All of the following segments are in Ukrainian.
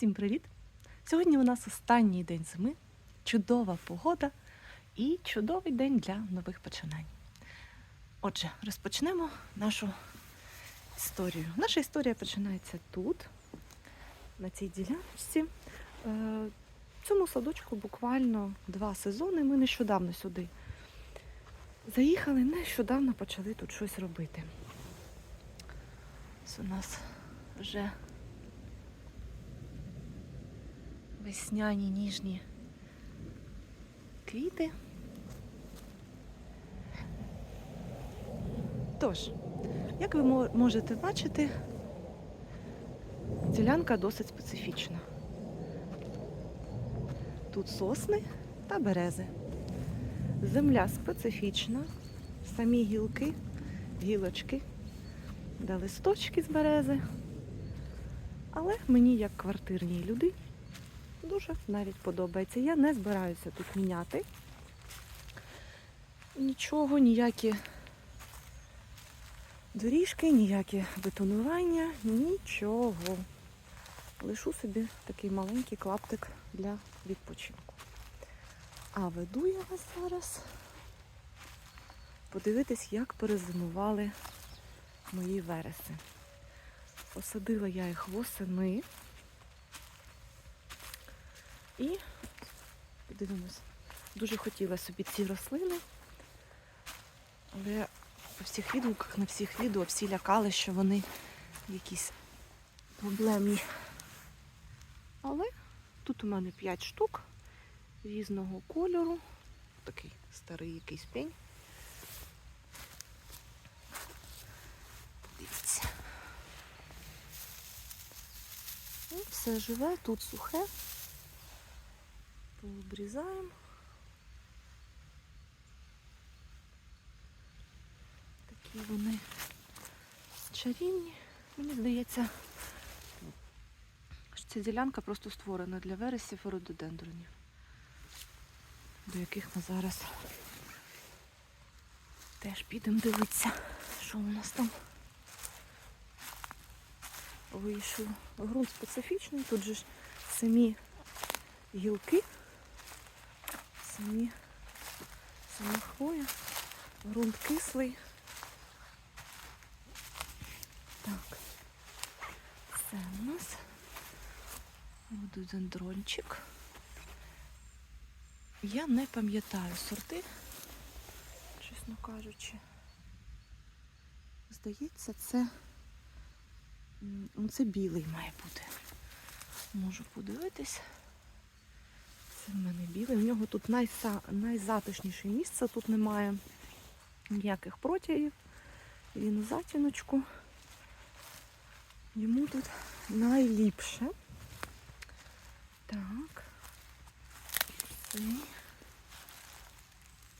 Всім привіт! Сьогодні у нас останній день зими, чудова погода і чудовий день для нових починань. Отже, розпочнемо нашу історію. Наша історія починається тут, на цій діляночці. Е, Цьому садочку буквально два сезони. Ми нещодавно сюди заїхали, нещодавно почали тут щось робити. Ось у нас вже весняні ніжні квіти. Тож, як ви можете бачити, ділянка досить специфічна. Тут сосни та берези. Земля специфічна, самі гілки, гілочки, да листочки з берези. Але мені, як квартирній люди, дуже навіть подобається. Я не збираюся тут міняти. Нічого, ніякі доріжки, ніякі бетонування, нічого. Лишу собі такий маленький клаптик для відпочинку. А веду я вас зараз подивитись, як перезимували мої вереси. Посадила я їх восени. І подивимось, дуже хотіла собі ці рослини, але по всіх відгуках, на всіх відео всі лякали, що вони якісь проблемні. Але тут у мене 5 штук різного кольору. Такий старий якийсь пень. Дивіться. Ну, все живе, тут сухе. Пообрізаємо. Такі вони чарівні. Мені здається, що ця ділянка просто створена для вересів і рододендронів, до яких ми зараз теж підемо дивитися, що у нас там вийшов. Грунт специфічний, тут же ж самі гілки, самі, сама хвоя, ґрунт кислий. Так, це у нас рододендрончик. Я не пам'ятаю сорти, чесно кажучи. Здається, це, ну, це білий має бути. Можу подивитись. Це в мене білий. У нього тут найса... найзатишніше місце, тут немає ніяких протягів. Він у затіночку. Йому тут найліпше. Так. Цей.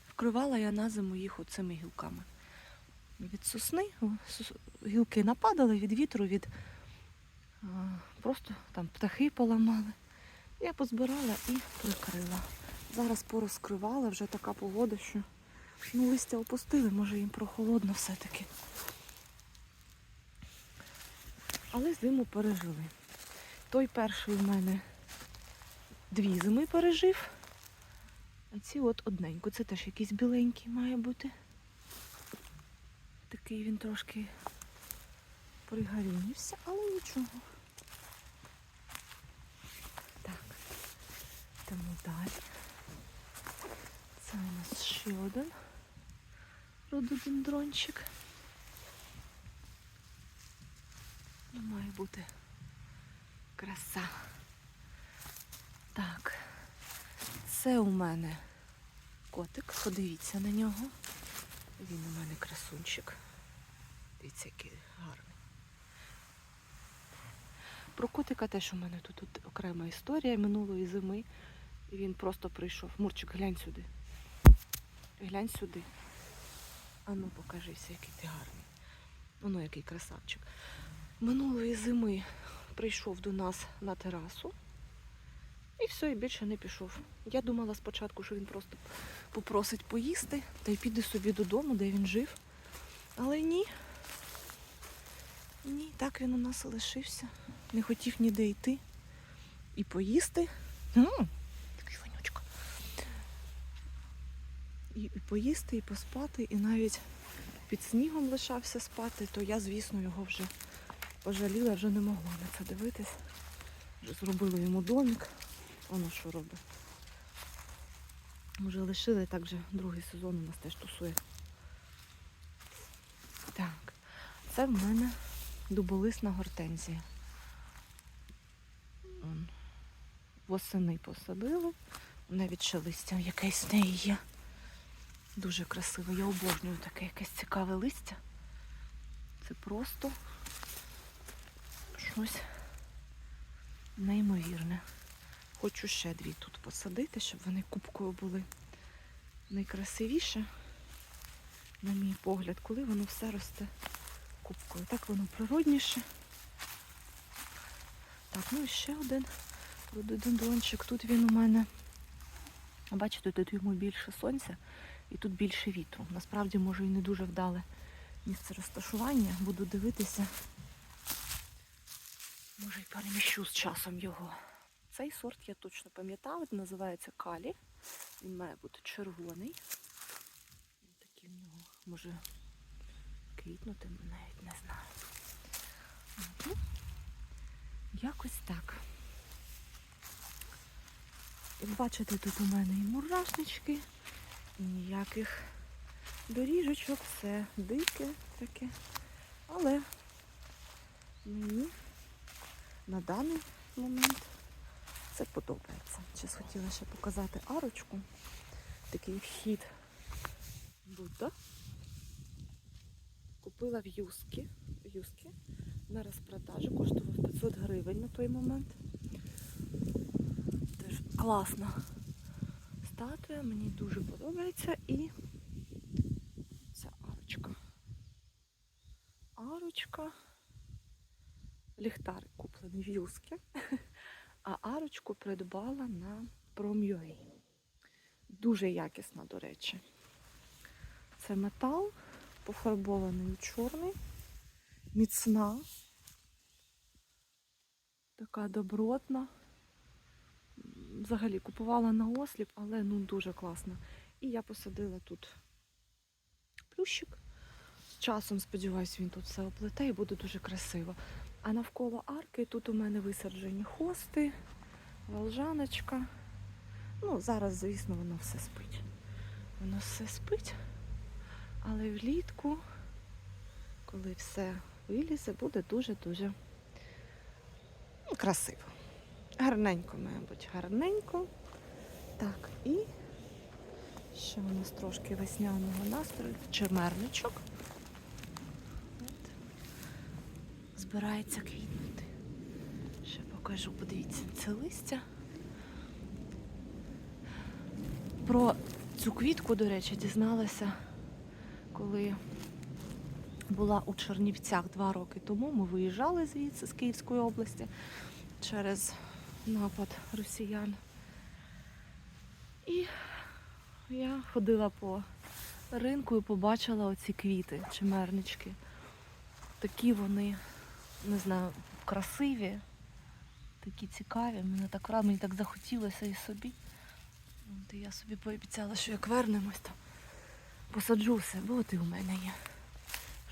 Вкривала я на зиму їх оцими гілками. Від сосни гілки нападали від вітру, від просто там птахи поламали. Я позбирала і прикрила. Зараз порозкривала, вже така погода, що ну, листя опустили, може їм прохолодно все-таки. Але зиму пережили. Той перший в мене дві зими пережив. А ці от одненьку. Це теж якийсь біленький має бути. Такий він трошки пригарінився, але нічого. Йдемо далі. Це у нас ще один рододендрончик. Ну, має бути краса. Так, це у мене котик, подивіться на нього. Він у мене красунчик. Дивіться, який гарний. Про котика теж у мене тут, тут окрема історія минулої зими. І він просто прийшов. Мурчик, глянь сюди. Глянь сюди. Ану, покажися, який ти гарний. Воно який красавчик. Минулої зими прийшов до нас на терасу. І все, і більше не пішов. Я думала спочатку, що він просто попросить поїсти та й піде собі додому, де він жив. Але ні. Ні, так він у нас і лишився. Не хотів ніде йти. і поїсти. І, поїсти, і поспати, і навіть під снігом лишався спати, то я, звісно, його вже пожаліла, вже не могла на це дивитись. Вже зробила йому домик. Воно що робить. Вже лишили, так вже другий сезон у нас теж тусує. Так, це в мене дуболисна гортензія. Восени посадили. Навіть ще листя якесь в неї є. Дуже красиво. Я обожнюю таке якесь цікаве листя. Це просто щось неймовірне. Хочу ще дві тут посадити, щоб вони кубкою були найкрасивіше, на мій погляд, коли воно все росте кубкою. Так воно природніше. Так, ну і ще один рододендрончик. Тут він у мене. Бачите, тут йому більше сонця і тут більше вітру. Насправді, може, і не дуже вдале місце розташування. Буду дивитися. Може, й переміщу з часом його. Цей сорт я точно пам'ятаю, він називається Калі. Він має бути червоний. Такий в нього може квітнути, навіть не знаю. Ну, якось так. Як бачите, тут у мене і мурашнички, і ніяких доріжечок, все дике таке. Але мені на даний момент це подобається. Зараз хотіла ще показати арочку. Такий вхід Будда. Купила в Юскі. В Юскі на розпродажі. Коштував 500 гривень на той момент. Теж класна статуя, мені дуже подобається і ця арочка. Арочка. Ліхтарик куплений в Юскі. А арочку придбала на Prom.ua. Дуже якісна, до речі. Це метал, пофарбований у чорний, міцна, така добротна. Взагалі купувала на осліп, але ну дуже класна. І я посадила тут плющик. З часом, сподіваюся, він тут все оплете і буде дуже красиво. А навколо арки тут у мене висаджені хости, волжаночка. Ну, зараз, звісно, воно все спить. Воно все спить, але влітку, коли все вилізе, буде дуже-дуже ну, красиво. Гарненько, мабуть, гарненько. Так, і ще у нас трошки весняного настрою. Чемерничок. От. Збирається квітнути. Ще покажу, подивіться, це листя. Про цю квітку, до речі, дізналася, коли була у Чернівцях два роки тому. Ми виїжджали звідси з Київської області через напад росіян. І я ходила по ринку і побачила оці квіти, чимернички. Такі вони, не знаю, красиві, такі цікаві. Мені так мені так захотілося і собі. От я собі пообіцяла, що як вернемось, то посаджу все, бо от і у мене є.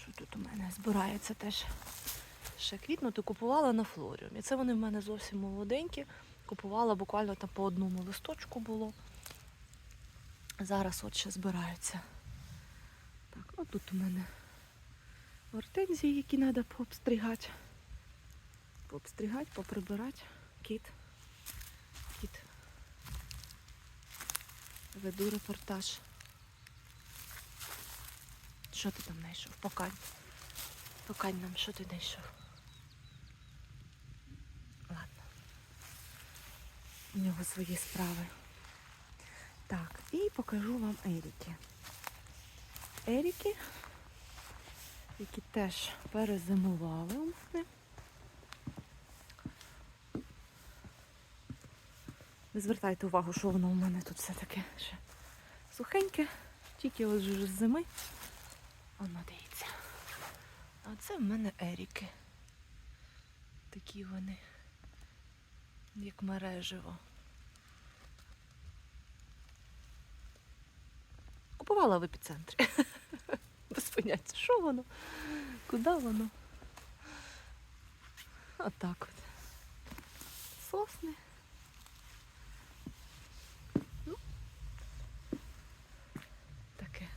Що тут у мене збирається теж ще квітнути, купувала на флоріумі. Це вони в мене зовсім молоденькі. Купувала буквально там по одному листочку було. Зараз от ще збираються. Так, ну тут у мене гортензії, які треба пообстригати. Пообстригати, поприбирати. Кіт. Кіт. Веду репортаж. Що ти там знайшов? Покань. Покань нам, що ти знайшов. У нього свої справи. Так, і покажу вам Еріки. Еріки, які теж перезимували у мене. Не звертайте увагу, що воно у мене тут все таке ще сухеньке, тільки ось з зими. Воно дивіться. А це в мене Еріки. Такі вони Як мережево. Купувала в епіцентрі. Без поняття, що воно? Куди воно? Отак от. Сосни. Ну, таке.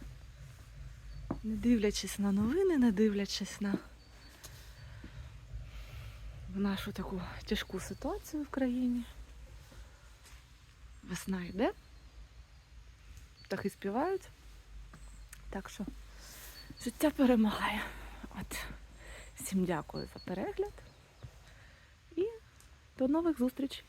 Не дивлячись на новини, не дивлячись на нашу таку тяжку ситуацію в країні. Весна йде. Птахи співають. Так що життя перемагає. От. Всім дякую за перегляд. І до нових зустрічей.